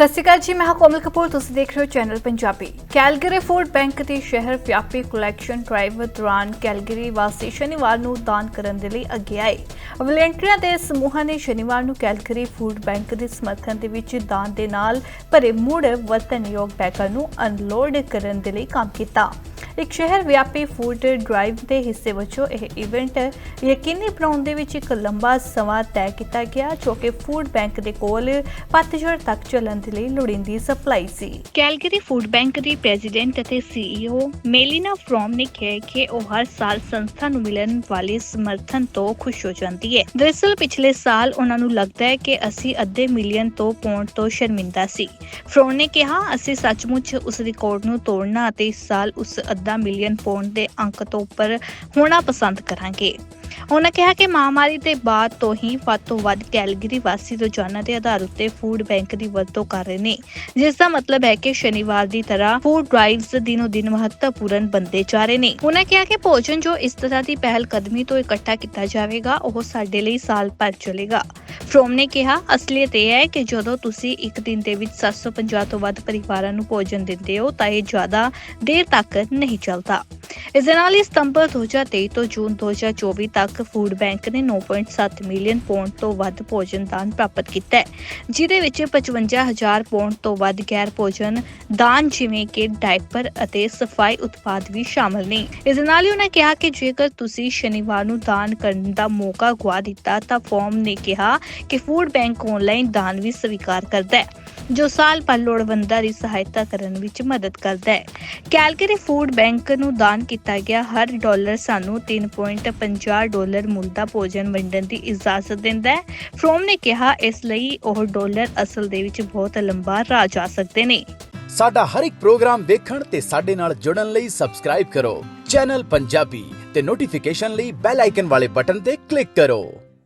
ਸਤਿ ਸ਼੍ਰੀ ਅਕਾਲ ਜੀ, ਮੈਂ ਹਾਂ ਕੋਮਲ ਕਪੂਰ, ਤੁਸੀਂ ਦੇਖ ਰਹੇ ਹੋ channel Punjabi. Calgary food bank ਦੇ ਸ਼ਹਿਰ ਵਿਆਪੀ ਕਲੈਕਸ਼ਨ ਡਰਾਈਵ ਦੌਰਾਨ ਕੈਲਗਰੀ ਵਾਸੀ ਸ਼ਨੀਵਾਰ ਨੂੰ ਦਾਨ ਕਰਨ ਦੇ ਲਈ ਅੱਗੇ ਆਏ। ਵਲੰਟੀਅਰਾਂ ਦੇ ਸਮੂਹਾਂ ਨੇ ਸ਼ਨੀਵਾਰ ਨੂੰ ਕੈਲਗਰੀ ਫੂਡ ਬੈਂਕ ਦੇ ਸਮਰਥਨ ਦੇ ਵਿੱਚ ਦਾਨ ਦੇ ਨਾਲ ਭਰੇ ਮੁੜ ਵਰਤਨਯੋਗ ਬੈਗਾਂ ਨੂੰ ਅਨਲੋਡ ਕਰਨ ਦੇ ਲਈ ਕੰਮ ਕੀਤਾ। ਇੱਕ ਸ਼ਹਿਰ ਵਿਆਪੀ ਫੂਡ ਡਰਾਈਵ ਦੇ ਹਿੱਸੇ ਵਜੋਂ ਇਹ ਇਵੈਂਟ ਯਕੀਨੀ ਬਣਾਉਣ ਦੇ ਵਿੱਚ ਇੱਕ ਲੰਬਾ ਸਮਾਂ ਤੈਅ ਕੀਤਾ ਗਿਆ, ਜੋ ਕਿ ਫੂਡ ਬੈਂਕ ਦੇ ਕੋਲ ਪਤਝੜ ਤੱਕ ਚੱਲਣ ਦੇ ਲਈ ਲੋੜੀਂਦੀ ਸਪਲਾਈ ਸੀ। ਕੈਲਗਰੀ ਫੂਡ ਬੈਂਕ ਦੀ ਪ੍ਰੈਜ਼ੀਡੈਂਟ ਅਤੇ ਸੀਈਓ ਮੇਲਿਨਾ ਫਰੋਮ ਨੇ ਕਿਹਾ ਕਿ ਉਹ ਹਰ ਸਾਲ ਸੰਸਥਾ ਨੂੰ ਮਿਲਣ ਵਾਲੇ ਸਮਰਥਨ ਤੋਂ ਖੁਸ਼ ਹੋ ਜਾਂਦੀ ਹੈ। ਦਰਅਸਲ, ਪਿਛਲੇ ਸਾਲ ਉਹਨਾਂ ਨੂੰ ਲੱਗਦਾ ਹੈ ਕਿ ਅਸੀਂ ਅੱਧੇ ਮਿਲੀਅਨ ਤੋਂ ਪੌਂਡ ਤੋਂ ਸ਼ਰਮਿੰਦਾ ਸੀ। ਫਰੋਮ ਨੇ ਕਿਹਾ, ਅਸੀਂ ਸੱਚਮੁੱਚ ਉਸ ਰਿਕਾਰਡ ਨੂੰ ਤੋੜਨਾ ਅਤੇ ਇਸ ਸਾਲ ਉਸ ਅੱਧਾ ਮਿਲੀਅਨ ਪੌਂਡ ਦੇ ਅੰਕ ਤੋਂ ਉੱਪਰ ਹੋਣਾ ਪਸੰਦ ਕਰਾਂਗੇ। ਉਹਨਾਂ ਕਿਹਾ ਕਿ ਮਹਾਮਾਰੀ ਦੇ ਬਾਅਦ ਤੋਂ ਹੀ ਵੱਧ ਤੋਂ ਵੱਧ ਕੈਲਗਰੀ ਵਾਸੀ ਰੋਜ਼ਾਨਾ ਦੇ ਆਧਾਰ ਉੱਤੇ ਫੂਡ ਬੈਂਕ ਦੀ ਵਰਤੋਂ ਕਰ ਰਹੇ ਨੇ, ਜਿਸ ਦਾ ਮਤਲਬ ਹੈ ਕਿ ਸ਼ਨੀਵਾਰ ਦੀ ਤਰ੍ਹਾਂ ਫੂਡ ਡਰਾਈਵਸ ਦਿਨੋ ਦਿਨ ਮਹੱਤਵਪੂਰਨ ਬਣਦੇ ਜਾ ਰਹੇ ਨੇ। ਉਹਨਾਂ ਕਿਹਾ ਕਿ ਭੋਜਨ ਜੋ ਇਸ ਤਰ੍ਹਾਂ ਦੀ ਪਹਿਲ ਕਦਮੀ ਤੋਂ ਇਕੱਠਾ ਕੀਤਾ ਜਾਵੇਗਾ, ਉਹ ਸਾਡੇ ਲਈ ਸਾਲ ਭਰ ਚੱਲੇਗਾ। ਫਰੋਮ ਨੇ ਕਿਹਾ, ਅਸਲੀਅਤ ਇਹ ਹੈ ਕਿ ਜਦੋਂ ਤੁਸੀਂ ਇੱਕ ਦਿਨ ਦੇ ਵਿੱਚ 750 ਤੋਂ ਵੱਧ ਪਰਿਵਾਰਾਂ ਨੂੰ ਭੋਜਨ ਦਿੰਦੇ ਹੋ, ਤਾਂ ਇਹ ਜ਼ਿਆਦਾ ਦੇਰ ਤੱਕ ਨਹੀਂ ਚੱਲਦਾ। ਇਸ ਦੇ ਨਾਲ ਹੀ ਸਤੰਬਰ 2023 ਤੋਂ ਜੂਨ 2024 ਤੱਕ ਫੂਡ ਬੈਂਕ ਨੇ 9.7 ਮਿਲੀਅਨ ਪੌਂਡ ਤੋਂ ਵੱਧ ਭੋਜਨ ਦਾਨ ਪ੍ਰਾਪਤ ਕੀਤਾ ਹੈ ਜਿਦੇ ਵਿੱਚ 55000 ਪੌਂਡ ਤੋਂ ਵੱਧ ਗੈਰ ਭੋਜਨ, ਦਾਨ ਜਿਵੇਂ ਕਿ ਡਾਇਪਰ ਅਤੇ ਸਫ਼ਾਈ ਉਤਪਾਦ ਵੀ ਸ਼ਾਮਲ ਨੇ। ਇਸ ਦੇ ਨਾਲ ਹੀ ਉਹਨਾਂ ਕਿਹਾ ਕਿ ਜੇਕਰ ਤੁਸੀਂ ਸ਼ਨੀਵਾਰ ਨੂੰ ਦਾਨ ਕਰਨ ਦਾ ਮੌਕਾ ਗਵਾ ਦਿੱਤਾ ਤਾਂ ਫੋਰਮ ਨੇ ਕਿਹਾ ਕਿ ਫੂਡ ਬੈਂਕ ਆਨਲਾਈਨ ਦਾਨ ਵੀ ਸਵੀਕਾਰ ਕਰਦਾ ਹੈ। ਜੋ ਸਾਲ ਭਰ ਲੋੜਵੰਦਾਂ ਦੀ ਸਹਾਇਤਾ ਕਰਨ ਵਿੱਚ ਮਦਦ ਕਰਦਾ ਹੈ। ਕੈਲਗਰੀ ਫੂਡ ਬੈਂਕ ਨੂੰ ਦਾਨ ਕੀਤਾ ਗਿਆ। ਹਰ ਡਾਲਰ ਸਾਨੂੰ 3.50 ਡਾਲਰ ਮੁੱਲ ਦਾ ਭੋਜਨ ਵੰਡਣ ਦੀ ਇਜਾਜ਼ਤ ਦਿੰਦਾ ਹੈ। ਫਰੋਮ ਨੇ ਕਿਹਾ, ਇਸ ਲਈ ਉਹ ਡਾਲਰ ਅਸਲ ਦੇ ਵਿੱਚ ਬਹੁਤ ਲੰਬਾ ਰਾਹ ਜਾ ਸਕਦੇ ਨੇ। ਸਾਡਾ ਹਰ ਇੱਕ ਪ੍ਰੋਗਰਾਮ ਦੇਖਣ ਤੇ ਸਾਡੇ ਨਾਲ ਜੁੜਨ ਲਈ ਸਬਸਕ੍ਰਾਈਬ ਕਰੋ। ਚੈਨਲ ਪੰਜਾਬੀ ਤੇ ਨੋਟੀਫਿਕੇਸ਼ਨ ਲਈ ਬੈਲ ਆਈਕਨ ਵਾਲੇ ਬਟਨ ਤੇ ਕਲਿੱਕ ਕਰੋ।